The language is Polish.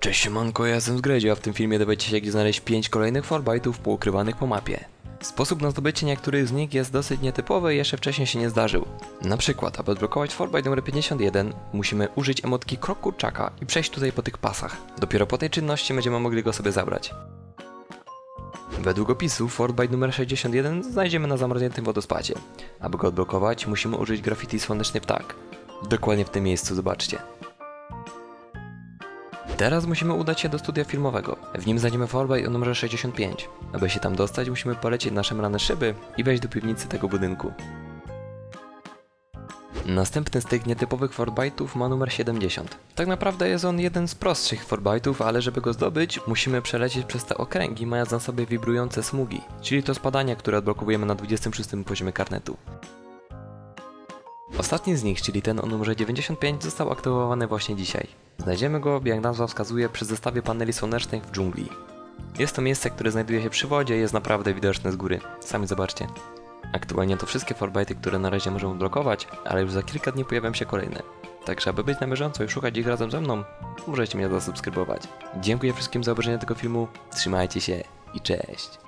Cześć siemanko, ja jestem z Gredzie, a w tym filmie dowiecie się gdzie znaleźć 5 kolejnych forbajtów poukrywanych po mapie. Sposób na zdobycie niektórych z nich jest dosyć nietypowy i jeszcze wcześniej się nie zdarzył. Na przykład, aby odblokować forbajt numer 51, musimy użyć emotki krok kurczaka i przejść tutaj po tych pasach. Dopiero po tej czynności będziemy mogli go sobie zabrać. Według opisu Fortbyte numer 61 znajdziemy na zamarzniętym wodospadzie. Aby go odblokować, musimy użyć graffiti Słoneczny Ptak. Dokładnie w tym miejscu, zobaczcie. Teraz musimy udać się do studia filmowego. W nim znajdziemy Fortbyte o numerze 65. Aby się tam dostać, musimy polecieć na szemrane szyby i wejść do piwnicy tego budynku. Następny z tych nietypowych Fortbyte'ów ma numer 70. Tak naprawdę jest on jeden z prostszych Fortbyte'ów, ale żeby go zdobyć, musimy przelecieć przez te okręgi, mając na sobie wibrujące smugi, czyli to spadanie, które odblokowujemy na 26 poziomie karnetu. Ostatni z nich, czyli ten o numerze 95, został aktywowany właśnie dzisiaj. Znajdziemy go, jak nazwa wskazuje, przy zestawie paneli słonecznych w dżungli. Jest to miejsce, które znajduje się przy wodzie i jest naprawdę widoczne z góry. Sami zobaczcie. Aktualnie to wszystkie forbajty, które na razie możemy blokować, ale już za kilka dni pojawią się kolejne. Także aby być na bieżąco i szukać ich razem ze mną, możecie mnie zasubskrybować. Dziękuję wszystkim za obejrzenie tego filmu, trzymajcie się i cześć!